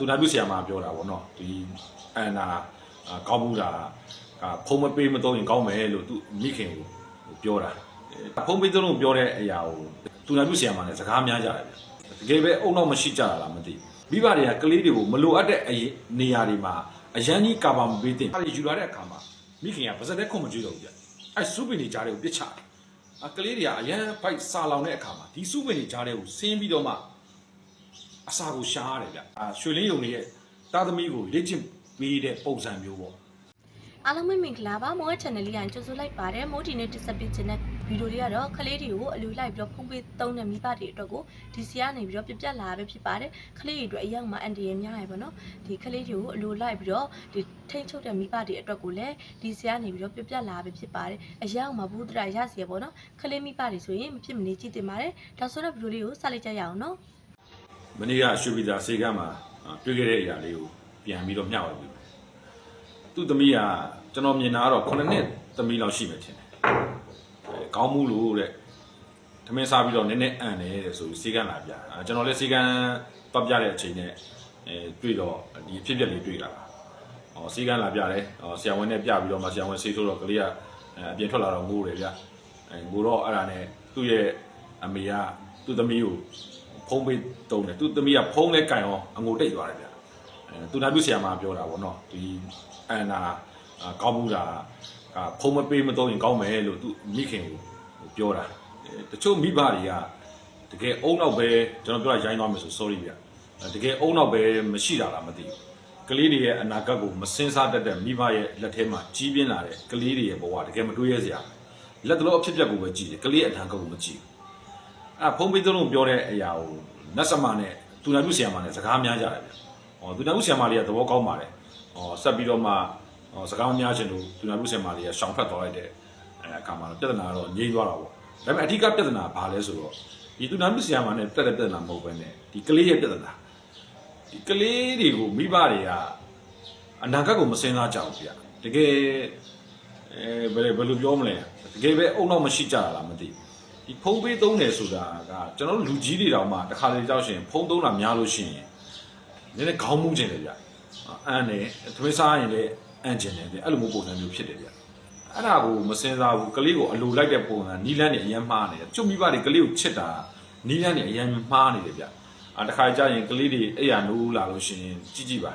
သူနာပြုဆရာမပြောတာဗောနော်ဒီအန်နာအာကောင်းမှုတာကဖုံးမပေးမတော့ရင်ကောင်းမယ်လို့သူမိခင်ကိုပြောတာအဲဖုံးပေးတော့လို့ပြောတဲ့အရာကိုသူနာပြုဆရာမနဲ့စကားများကြတယ်ဗျတကယ်ပဲအုံတော့မရှိကြတာလားမသိဘူးမိဘတွေကကလေးတွေကိုမလိုအပ်တဲ့အရေးနေရာတွေမှာအရန်ကြီးကာဗာမပေးတင်အဲ့ဒီယူလာတဲ့အခါမှာမိခင်ကပါစက်တဲ့ခွန်မကြွတော့ဘူးဗျအဲ့စူပင်တွေကြားတွေကိုပြစ်ချတယ်အကလေးတွေကအရန်ဖိုက်စာလောင်တဲ့အခါမှာဒီစူပင်တွေကြားတွေကိုဆင်းပြီးတော့မှ အစာကိုရှားရတယ်ဗျအာရွှေလင်းယုံတွေရဲ့တာသမီကိုလေ့ကျင့်ပေးတဲ့ပုံစံမျိုးပေါ့အားလုံးပဲမင်္ဂလာပါမော channel လေးကကြိုဆိုလိုက်ပါတယ်မိုးဒီနေ့တက်ဆက်ပေးခြင်းတဲ့ဗီဒီယိုလေးကတော့ကလေးတွေကိုအလူလိုက်ပြီးတော့ဖုံးပေးသုံးတဲ့မိဘတွေအတွက်ကိုဒီစီကနေပြီးတော့ပြပြလာပဲဖြစ်ပါတယ်ကလေးတွေအတွက်အရောက်မှာအန်တီရများရပါတော့ဒီကလေးတွေကိုအလူလိုက်ပြီးတော့ဒီထိမ့်ချုပ်တဲ့မိဘတွေအတွက်ကိုလည်းဒီစီကနေပြီးတော့ပြပြလာပဲဖြစ်ပါတယ်အရောက်မှာဘူးတရရစီရပေါ့နော်ကလေးမိဘတွေဆိုရင်မဖြစ်မနေကြည့်တင်ပါတယ်ဒါဆိုတော့ဗီဒီယိုလေးကိုစလိုက်ကြရအောင်နော် မနေ့ကရွှေပြည်သာစေကမ်းမှာအာတွေ့ခဲ့တဲ့အရာလေးကိုပြန်ပြီးတော့မျှဝေပြီးသူ့သမီးကကျွန်တော်မြင်တာကတော့9နှစ်သမီးလောက်ရှိမယ်ထင်တယ်အဲကောင်းမှုလို့တဲ့သမင်းစားပြီးတော့နည်းနည်းအံ့တယ်တဲ့ဆိုပြီးစေကမ်းလာပြအာကျွန်တော်လည်းစေကမ်းပတ်ပြတဲ့အချိန်နဲ့အဲတွေ့တော့ဒီအဖြစ်အပျက်လေးတွေ့တာပါဟောစေကမ်းလာပြတယ်ဟောဆရာဝန်နဲ့ပြပြီးတော့မှဆရာဝန်ဆေးဆိုးတော့ကလေးကအဲအပြင်ထွက်လာတော့ငိုးတယ်ဗျအဲငိုတော့အဲ့ဒါနဲ့သူ့ရဲ့အမေကသူ့သမီးကို ဖုံးပေးတုံးတယ်သူသမီးကဖုံးလဲကင်အောင်အငိုတိတ်သွားတယ်ဗျအဲသူနာပြုဆရာမပြောတာဗောနော်ဒီအန်နာအာကောင်းမှုတာကဖုံးမပေးမတော့ရင်ကောင်းမယ်လို့သူမိခင်ကိုပြောတာအဲတချို့မိဘတွေကတကယ်အုံနောက်ပဲကျွန်တော်ပြောတာရိုင်းသွားမယ်ဆို sorry ဗျအဲတကယ်အုံနောက်ပဲမရှိတာလားမသိဘူးကလေးတွေရဲ့အနာဂတ်ကိုမစင်စားတတ်တဲ့မိဘရဲ့လက်ထဲမှာကြီးပြင်းလာတဲ့ကလေးတွေရဲ့ဘဝတကယ်မတွေးရစရာလက်တလို့အဖြစ်အပျက်ကိုပဲကြည့်တယ်ကလေးရဲ့အနာဂတ်ကိုမကြည့်ဘူး အဲ့ဖုံးပေးသုံးလို့ပြောတဲ့အရာကိုနတ်စမနဲ့သူနာပြုဆရာမနဲ့စကားများကြတယ်ဗျ။ဟောသူနာပြုဆရာမလေးကသဘောကောင်းပါတယ်။ဟောဆက်ပြီးတော့မှဟောစကားများချင်လို့သူနာပြုဆရာမလေးကရှောင်ထွက်သွားလိုက်တဲ့အဲအခါမှာတော့ပြဿနာကတော့ငြိမ်းသွားတာပေါ့။ဒါပေမဲ့အဓိကပြဿနာဘာလဲဆိုတော့ဒီသူနာပြုဆရာမနဲ့တက်တဲ့ပြဿနာမဟုတ်ဘဲနဲ့ဒီကလေးရဲ့ပြဿနာဒီကလေးတွေကိုမိဘတွေကအနာဂတ်ကိုမစင်စားကြဘူးဗျ။တကယ်အဲဘယ်လိုဘယ်လိုပြောမလဲတကယ်ပဲအုံတော့မရှိကြတာလားမသိဘူး ဒီဖုံးပေးသုံးတယ်ဆိုတာကကျွန်တော်တို့လူကြီးတွေတောင်မှတစ်ခါလေကြောက်ရှင်ဖုံးသုံးတာများလို့ရှိရင်နည်းနည်းခေါင်းမူးကျင်တယ်ဗျအန်တယ်သမင်းစားရင်လည်းအန်ကျင်တယ်ဗျအဲ့လိုမျိုးပုံစံမျိုးဖြစ်တယ်ဗျအဲ့ဒါကိုမစင်စားဘူးကလေးကိုအလိုလိုက်တဲ့ပုံစံနီလန်းနေအရင်မှားနေတယ်ကျွတ်မိဘတွေကလေးကိုချစ်တာနီလန်းနေအရင်မှားနေတယ်ဗျအာတစ်ခါကြာရင်ကလေးတွေအဲ့ရနိုးလာလို့ရှိရင်ကြည့်ကြည့်ပါ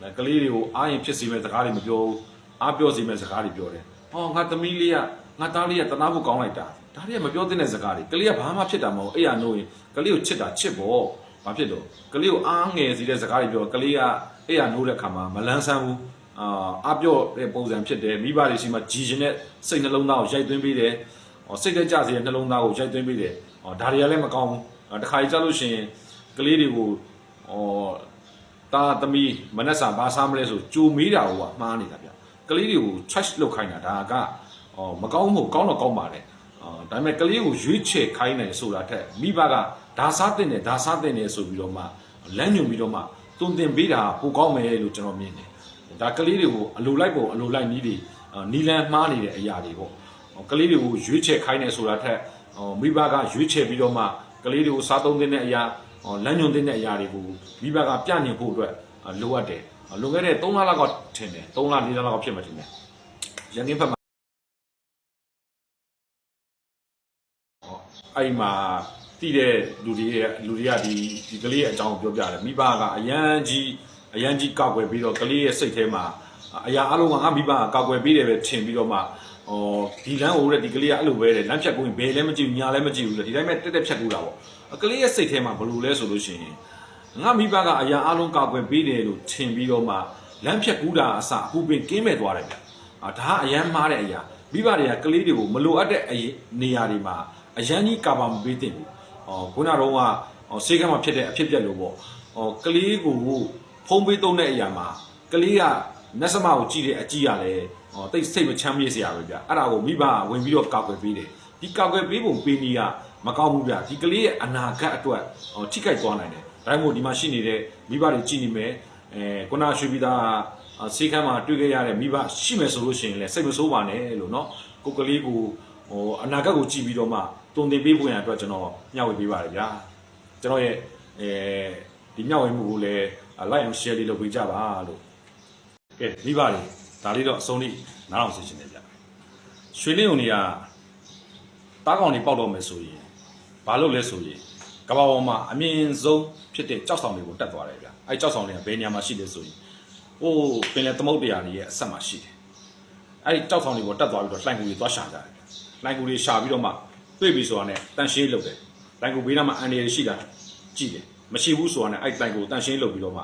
အဲ့ကလေးတွေကိုအားရင်ဖြစ်စေမဲ့စကားတွေမပြောဘူးအားပြောစေမဲ့စကားတွေပြောတယ်ဟောငါသမီးလေးကငါသားလေးကတနာဖို့ကောင်းလိုက်တာ ဒါတွေကမပြောသင့်တဲ့စကားတွေကလေးကဘာမှဖြစ်တာမဟုတ်အဲ့ရနိုးရင်ကလေးကိုချစ်တာချစ်ပေါ့ဘာဖြစ်လို့ကလေးကိုအားငယ်စီတဲ့စကားတွေပြောကလေးကအဲ့ရနိုးတဲ့ခါမှာမလန်းဆန်းဘူးအာအပြော့တဲ့ပုံစံဖြစ်တယ်မိဘတွေရှိမှကြည်ကျင်တဲ့စိတ်နှလုံးသားကိုရိုက်သွင်းပေးတယ်ဟောစိတ်ကြကြစေတဲ့နှလုံးသားကိုရိုက်သွင်းပေးတယ်ဟောဒါတွေကလည်းမကောင်းဘူးအာတစ်ခါကြီးကြားလို့ရှိရင်ကလေးတွေကိုဟောတာသမီးမနှက်စာဘာစားမလဲဆိုကြိုမေးတာကိုကမှားနေတာဗျကလေးတွေကို charge လုပ်ခိုင်းတာဒါကဟောမကောင်းဘူးကောင်းတော့ကောင်းပါတယ်အာ ဒါပေမဲ့ကလေးကိုရွေးချယ်ခိုင်းတယ်ဆိုတာထက်မိဘကဒါစားတင်တယ်ဒါစားတင်တယ်ဆိုပြီးတော့မှလမ်းညွန်ပြီးတော့မှတုံတင်ပေးတာပိုကောင်းမယ်လို့ကျွန်တော်မြင်တယ်ဒါကလေးတွေကိုအလိုလိုက်ပုံအလိုလိုက်နီးတွေအာနီလန်မှားနေတဲ့အရာတွေပေါ့ဟောကလေးတွေကိုရွေးချယ်ခိုင်းတယ်ဆိုတာထက်ဟောမိဘကရွေးချယ်ပြီးတော့မှကလေးတွေကိုစားသုံးတဲ့အရာဟောလမ်းညွန်တဲ့အရာတွေကိုမိဘကပြညင်ဖို့အတွက်အာလိုအပ်တယ်လွန်ခဲ့တဲ့3လလောက်ကထင်တယ်3လ4လလောက်ကဖြစ်မှထင်တယ်ရန်ကင်းဖက် အဲ့မှာတည်တဲ့လူတွေရဲ့လူတွေကဒီဒီကလေးရဲ့အကြောင်းကိုပြောပြတယ်မိဘကအရန်ကြီးအရန်ကြီးကောက်ွယ်ပြီးတော့ကလေးရဲ့စိတ်ထဲမှာအရာအလုံးကငါမိဘကကောက်ွယ်ပြီးတယ်ပဲထင်ပြီးတော့မှဟောဒီလမ်းဟိုတဲ့ဒီကလေးကအဲ့လိုပဲတဲ့လမ်းဖြတ်ကိုဘယ်လည်းမကြည့်ဘူးညာလည်းမကြည့်ဘူးလေဒီတိုင်းပဲတက်တက်ဖြတ်ကူတာပေါ့ကလေးရဲ့စိတ်ထဲမှာဘယ်လိုလဲဆိုလို့ရှိရင်ငါမိဘကအရာအလုံးကောက်ွယ်ပြီးတယ်လို့ထင်ပြီးတော့မှလမ်းဖြတ်ကူတာအစအခုပင်ကင်းမဲ့သွားတယ်ဗျအာဒါကအရန်မားတဲ့အရာမိဘတွေကကလေးတွေကိုမလိုအပ်တဲ့အရေးနေရာတွေမှာ အရန်ကြီးကာဗာမပေးတင်ဘူး။ဟောခုနတော့ကဟောဆေးကမ်းမှာဖြစ်တဲ့အဖြစ်အပျက်လို့ပေါ့။ဟောကလေးကိုဖုံးပေးသုံးတဲ့အရာမှာကလေးကနတ်စမကိုကြည့်တဲ့အကြည့်ရလဲဟောတိတ်စိတ်မချမ်းမြေ့စရာပဲဗျ။အဲ့ဒါကိုမိဘကဝင်ပြီးတော့ကောက်ွယ်ပေးတယ်။ဒီကောက်ွယ်ပေးပုံပေးနည်းကမကောင်းဘူးဗျ။ဒီကလေးရဲ့အနာဂတ်အတွက်ဟောထိခိုက်သွားနိုင်တယ်။ဒါမှမဟုတ်ဒီမှာရှိနေတဲ့မိဘတွေကြည့်နေမယ်။အဲခုနရွှေပြည်သားဆေးကမ်းမှာတွေ့ခဲ့ရတဲ့မိဘရှိမယ်ဆိုလို့ရှိရင်လည်းစိတ်မဆိုးပါနဲ့လို့เนาะကိုကလေးကို ဟိုအနာဂတ်ကိုကြည့်ပြီးတော့မှ တုံတင်ပေးဖို့ရန်အတွက်ကျွန်တော်မျှဝေပေးပါတယ်ဗျာကျွန်တော်ရဲ့အဲဒီမျှဝေမှုကိုလည်းဟအာ like and share လေးလုပ်ပေးကြပါလို့ကဲမိဘတွေဒါလေးတော့အဆုံးလေးနားအောင်ဆင်ရှင်နေဗျရွှေလင်းုံတွေကတားကောင်တွေပေါက်တော့မယ်ဆိုရင်ဘာလုပ်လဲဆိုရင်ကမ္ဘာပေါ်မှာအမြင့်ဆုံးဖြစ်တဲ့ကြောက်ဆောင်တွေကိုတက်သွားတယ်ဗျအဲကြောက်ဆောင်တွေကဘယ်နေရာမှာရှိလဲဆိုရင်ဟိုပင်လယ်သမုဒ္ဒရာတွေရဲ့အဆက်မှာရှိတယ်အဲ့ဒီကြောက်ဆောင်တွေကိုတက်သွားပြီးတော့လှိုင်ကူတွေသွားရှာကြတယ်။လှိုင်ကူတွေရှာပြီးတော့မှ တွေ့ပြီဆိုတာနဲ့တန်ရှင်းလုပ်တယ်။လှိုင်ကူဘေးနားမှာအန်ရည်ရှိတာကြည့်တယ်။မရှိဘူးဆိုတာနဲ့အဲ့လှိုင်ကူတန်ရှင်းလုပ်ပြီးတော့မှ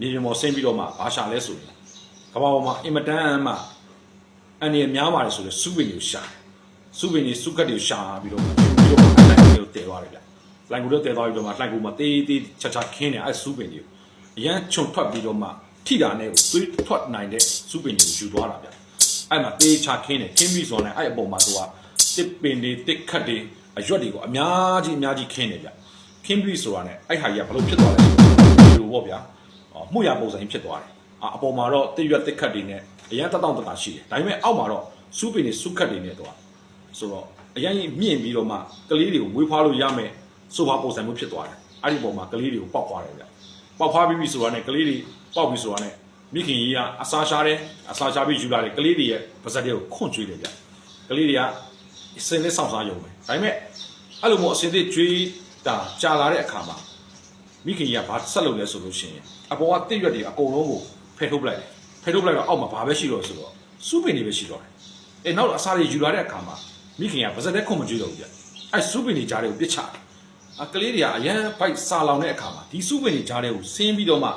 မြေပြင်ပေါ်ဆင်းပြီးတော့မှဘာရှာလဲဆိုရင်ကမ္ဘာပေါ်မှာအင်မတန်မှအန်ရည်များပါတယ်ဆိုတော့စူးပင်တွေကိုရှာတယ်။စူးပင်တွေစုကတ်တွေကိုရှာပြီးတော့မှပြီးတော့မှလှိုင်ကူတွေကိုတည်သွားတယ်ဗျ။လှိုင်ကူတွေတည်သွားပြီးတော့မှလှိုင်ကူမှာတေးတေးချာချာခင်းတယ်အဲ့စူးပင်တွေကိုအရန်ခြုံထွက်ပြီးတော့မှထိတာနဲ့ကိုသွေးထွက်နိုင်တဲ့စူးပင်တွေကိုယူသွားတာဗျ။အဲ့မှာတေးချခင်းတယ်ခင်းပြီးဆိုရင်အဲ့အပေါ်မှာသူက စစ်ပင်တွေတစ်ခတ်တွေအရွက်တွေကိုအများကြီးအများကြီးခင်းတယ်ဗျခင်းပြီဆိုတာနဲ့အဲ့ဟာကြီးကဘာလို့ဖြစ်သွားလဲဒီလိုပေါ့ဗျာမှုရပုံစံဖြစ်သွားတယ်အပေါ်မှာတော့တစ်ရွက်တစ်ခတ်တွေနဲ့အရန်တက်တောင့်တက်တာရှိတယ်ဒါပေမဲ့အောက်မှာတော့စူးပင်တွေစူးခတ်တွေနဲ့တော့ဆိုတော့အရန်ကြီးမြင့်ပြီးတော့မှကလေးတွေကိုမွေးဖွားလို့ရမယ်ဆိုပါပုံစံမျိုးဖြစ်သွားတယ်အဲ့ဒီပုံမှာကလေးတွေကိုပောက်ဖွားတယ်ဗျပောက်ဖွားပြီးပြီဆိုတာနဲ့ကလေးတွေပောက်ပြီးဆိုတာနဲ့မိခင်ကြီးကအစာရှာတယ်အစာရှာပြီးယူလာတယ်ကလေးတွေရဲ့ပါဇက်တွေကိုခွန့်ကျွေးတယ်ဗျကလေးတွေက စင်လေးဆောင်စားရုံပဲဒါပေမဲ့အဲ့လိုမျိုးအစင်သေးကျွေးတာကြာလာတဲ့အခါမှာမိခင်ကြီးကဘာဆက်လုပ်လဲဆိုလို့ရှိရင်အပေါ်ကတစ်ရွက်တွေအကုန်လုံးကိုဖယ်ထုတ်ပလိုက်တယ်ဖယ်ထုတ်ပလိုက်တော့အောက်မှာဘာပဲရှိတော့ဆိုတော့စူးပင်တွေပဲရှိတော့တယ်အဲနောက်တော့အစာတွေယူလာတဲ့အခါမှာမိခင်ကပါဇက်တဲ့ခွန့်မကျွေးတော့ဘူးဗျအဲ့စူးပင်တွေကြားတွေကိုပြစ်ချတယ်အကလေးတွေကအရန်ဖိုက်စာလောင်တဲ့အခါမှာဒီစူးပင်တွေကြားတွေကိုဆင်းပြီးတော့မှ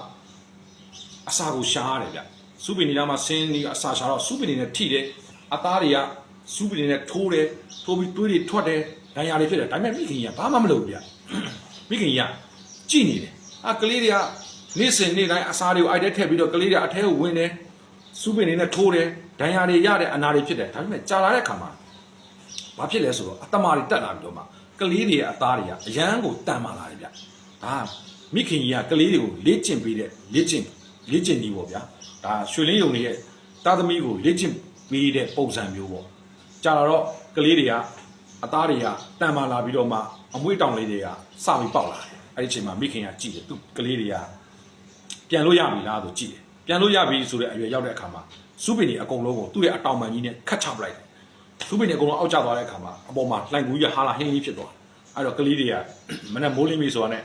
အစာကိုရှားရတယ်ဗျစူးပင်နေလာမှာဆင်းနေအစာရှာတော့စူးပင်နေနဲ့ထိတယ်အသားတွေက စူးပင်နေနဲ့ထိုးတယ်ထိုးပြီးသွေးတွေထွက်တယ်ဒဏ်ရာတွေဖြစ်တယ်ဒါပေမဲ့မိခင်ကြီးကဘာမှမလုပ်ဘူးဗျမိခင်ကြီးကကြည်နေတယ်အာကလေးတွေကနေ့စဉ်နေ့တိုင်းအစာတွေကိုအိုက်တဲ့ထည့်ပြီးတော့ကလေးတွေအထဲကိုဝင်တယ်စူးပင်နေနဲ့ထိုးတယ်ဒဏ်ရာတွေရတဲ့အနာတွေဖြစ်တယ်ဒါပေမဲ့ကြာလာတဲ့ခါမှာဘာဖြစ်လဲဆိုတော့အတမာတွေတက်လာပြီးတော့မှကလေးတွေရဲ့အသားတွေကအရန်ကိုတန်မာလာတယ်ဗျဒါမိခင်ကြီးကကလေးတွေကိုလေ့ကျင့်ပေးတဲ့လေ့ကျင့်လေ့ကျင့်နည်းပေါ့ဗျာဒါရွှေလင်းယုံတွေရဲ့တာသမီကိုလေ့ကျင့်ပေးတဲ့ပုံစံမျိုးပေါ့ ကြာလာတော့ကလေးတွေကအသားတွေကတန်မာလာပြီးတော့မှအမွှေးတောင်လေးတွေကစပြီးပေါက်လာတယ်အဲ့ဒီအချိန်မှာမိခင်ကကြည့်တယ်သူကလေးတွေကပြန်လို့ရပြီလားဆိုကြည့်တယ်ပြန်လို့ရပြီဆိုတဲ့အရွယ်ရောက်တဲ့အခါမှာစူးပင်တွေအကုန်လုံးကိုသူ့ရဲ့အတောင်ပံကြီးနဲ့ခတ်ချပလိုက်တယ်စူးပင်တွေအကုန်လုံးအောက်ကျသွားတဲ့အခါမှာအပေါ်မှာလှိုင်ကူကြီးကဟာလာဟင်းကြီးဖြစ်သွားတယ်အဲ့တော့ကလေးတွေကမနဲ့မိုးလင်းပြီဆိုတာနဲ့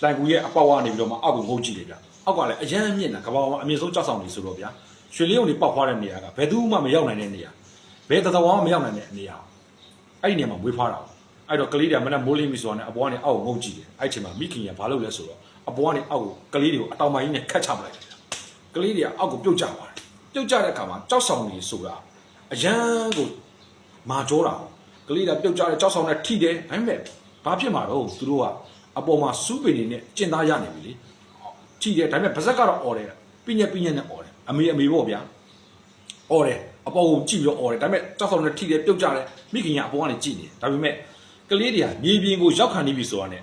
လှိုင်ကူရဲ့အပေါက်ကနေပြီးတော့မှအောက်ကိုငုတ်ကြည့်တယ်ဗျအောက်ကလည်းအရန်မြင့်တာကဘာမှအမြင့်ဆုံးကြောက်ဆောင်နေဆိုတော့ဗျာရွှေလင်းုံတွေပေါက်ခွားတဲ့နေရာကဘယ်သူမှမရောက်နိုင်တဲ့နေရာ ဘယ်တသဝါမှမရောက်နိုင်တဲ့နေရာအဲ့ဒီနေရာမှာမွေးဖွားတာအဲ့တော့ကလေးတွေကမနဲ့မိုးလင်းပြီဆိုတာနဲ့အပေါ်ကနေအောက်ကိုငုတ်ကြည့်တယ်အဲ့ချိန်မှာမိခင်ကဘာလုပ်လဲဆိုတော့အပေါ်ကနေအောက်ကိုကလေးတွေကိုအတောင်ပံကြီးနဲ့ခတ်ချပလိုက်တယ် ကလေးတွေကအောက်ကိုပြုတ်ကျသွားတယ်ပြုတ်ကျတဲ့အခါမှာကြောက်ဆောင်နေဆိုတာအရန်ကိုမာကြောတာကလေးတွေကပြုတ်ကျတဲ့ကြောက်ဆောင်နဲ့ထိတယ်ဒါပေမဲ့ဘာဖြစ်မှာတော့သူတို့ကအပေါ်မှာစူးပင်နေနဲ့ကျင်သားရနေပြီလေထိတယ်ဒါပေမဲ့ဗဇက်ကတော့អော်တယ်ပြညက်ပြညက်နဲ့អော်တယ်အမေအမေပေါ့ဗျာអော်တယ် အပေါ်ကိုကြည့်ပြီးတော့អော်တယ်ဒါပေမဲ့ကြောက်ဆောင်နဲ့ထိတယ်ပြုတ်ကျတယ်မိခင်ကအပေါ်ကနေကြည့်နေတယ်ဒါပေမဲ့ကလေးတွေကမြေပြင်ကိုရောက်ခံနေပြီဆိုတာနဲ့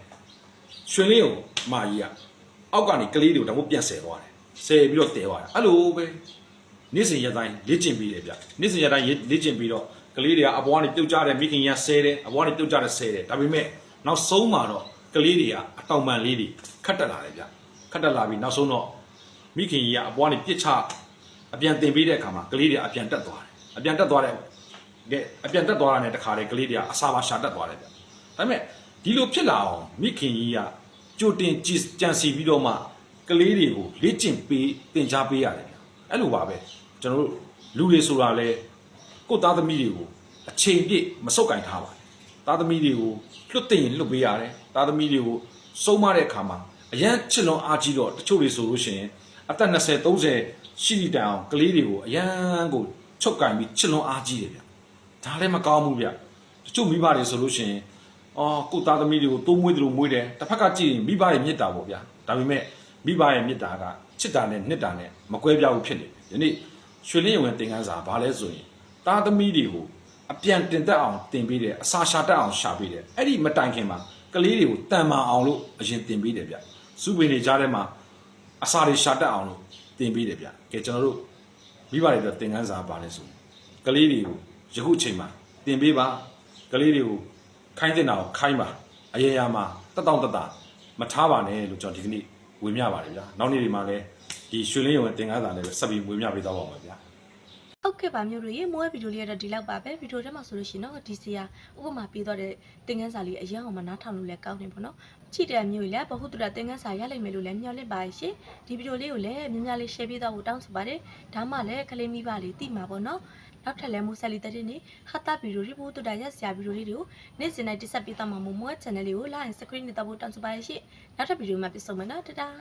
ရွှင်လေးကိုမာကြီးကအောက်ကနေကလေးတွေကိုတော့ပြန်ဆယ်သွားတယ်ဆယ်ပြီးတော့တဲသွားတာအဲ့လိုပဲနေ့စဉ်ရက်တိုင်းလေ့ကျင့်ပြီးတယ်ဗျနေ့စဉ်ရက်တိုင်းလေ့ကျင့်ပြီးတော့ကလေးတွေကအပေါ်ကနေပြုတ်ကြတယ်မိခင်ရဆဲတယ်အပေါ်ကနေပြုတ်ကြတယ်ဆဲတယ်ဒါပေမဲ့နောက်ဆုံးမှာတော့ကလေးတွေကအတောင်ပံလေးတွေခတ်တက်လာတယ်ဗျခတ်တက်လာပြီးနောက်ဆုံးတော့မိခင်ကြီးကအပေါ်ကနေပြစ်ချ အပြန်တင်ပေးတဲ့အခါမှာကလေးတွေအပြန်တက်သွားတယ်အပြန်တက်သွားတယ်ကအပြန်တက်သွားတာနဲ့တခါလေကလေးတွေကအစာပါရှာတက်သွားတယ်ဗျဒါပေမဲ့ဒီလိုဖြစ်လာအောင်မိခင်ကြီးကကြိုတင်ကြည်ကြံစီပြီးတော့မှကလေးတွေကိုလေ့ကျင့်ပေးသင်ကြားပေးရတယ်ဗျအဲ့လိုပါပဲကျွန်တော်တို့လူတွေဆိုတာလဲကိုယ့်သားသမီးတွေကိုအချိန်ပြည့်မစုပ်ကင်ထားပါနဲ့သားသမီးတွေကိုလွတ်သိရင်လွတ်ပေးရတယ်သားသမီးတွေကိုစုံမတဲ့အခါမှာအရန်ချစ်လွန်အားကြီးတော့တချို့တွေဆိုလို့ရှိရင်အသက်20 30 ရှိတဲ့တိုင်အောင်ကလေးတွေကိုအရန်ကိုချုပ်ကင်ပြီးချစ်လွန်အားကြီးတယ်ဗျဒါလည်းမကောင်းဘူးဗျတချို့မိဘတွေဆိုလို့ရှိရင်အော်ကိုယ့်သားသမီးတွေကိုတိုးမွေးတယ်လို့မွေးတယ်တစ်ဖက်ကကြည့်ရင်မိဘရဲ့မြစ်တာပေါ့ဗျာဒါပေမဲ့မိဘရဲ့မေတ္တာကချစ်တာနဲ့နှစ်တာနဲ့မကွဲပြားဘူးဖြစ်နေတယ်။ဒီနေ့ရွှေလင်းရုံရဲ့သင်ခန်းစာဘာလဲဆိုရင်တာသမီတွေကိုအပြန်တင်တက်အောင်တင်ပေးတယ်အစာရှာတက်အောင်ရှာပေးတယ်။အဲ့ဒီမတိုင်ခင်မှာကလေးတွေကိုတန်မာအောင်လို့အရင်တင်ပေးတယ်ဗျ။စုပင်တွေကြားထဲမှာအစာတွေရှာတက်အောင်လို့ တင်ပေးတယ်ဗျ။ကဲကျွန်တော်တို့မိဘတွေတော့သင်ခန်းစာဘာလဲဆိုရင်ကလေးတွေကိုယခုအချိန်မှာတင်ပေးပါကလေးတွေကိုခိုင်းတင်တာကိုခိုင်းပါအရေရာမှာတက်တောင့်တက်တာမထားပါနဲ့လို့ကျွန်တော်ဒီကနေ့ဝေမျှပါတယ်ဗျာနောက်နေ့ဒီမှာလည်းဒီရွှေလင်းရုံရဲ့တင်ကားစာနဲ့ပဲဆက်ပြီးဝေမျှပေးသွားပါမယ်ဗျာ ဟုတ်ကဲ့ပါမျိုးတို့ရေမိုးရဲ့ဗီဒီယိုလေးကတော့ဒီလောက်ပါပဲဗီဒီယိုထဲမှာဆိုလို့ရှိရင်တော့ဒီစီယာဥပမာပေးတော့တဲ့သင်ခန်းစာလေးအရင်အောင်မနားထောင်လို့လည်းကောင်းနေပေါ့နော်ချစ်တဲ့မျိုးကြီးလည်းဘဟုတုတသင်ခန်းစာရလိမ့်မယ်လို့လည်းမျှော်လင့်ပါရှင်ဒီဗီဒီယိုလေးကိုလည်းများများလေး share ပေးတော့ဖို့တောင်းဆိုပါတယ်ဒါမှလည်းကလေးမိဘလေးသိမှာပေါ့နော်နောက်ထပ်လည်းမိုးဆက်လီတဲ့တဲ့နေ့ဟာတာဗီဒီယိုတွေဘဟုတုတရက်စရာဗီဒီယိုလေးတွေကိုနေ့စဉ်တိုင်းတက်ဆက်ပေးတော့မှာမို့မိုးရဲ့ channel လေးကို like and subscribe နဲ့တော့ဖို့တောင်းဆိုပါရှင်နောက်ထပ်ဗီဒီယိုမှာပြန်ဆုံမယ်နော်တတား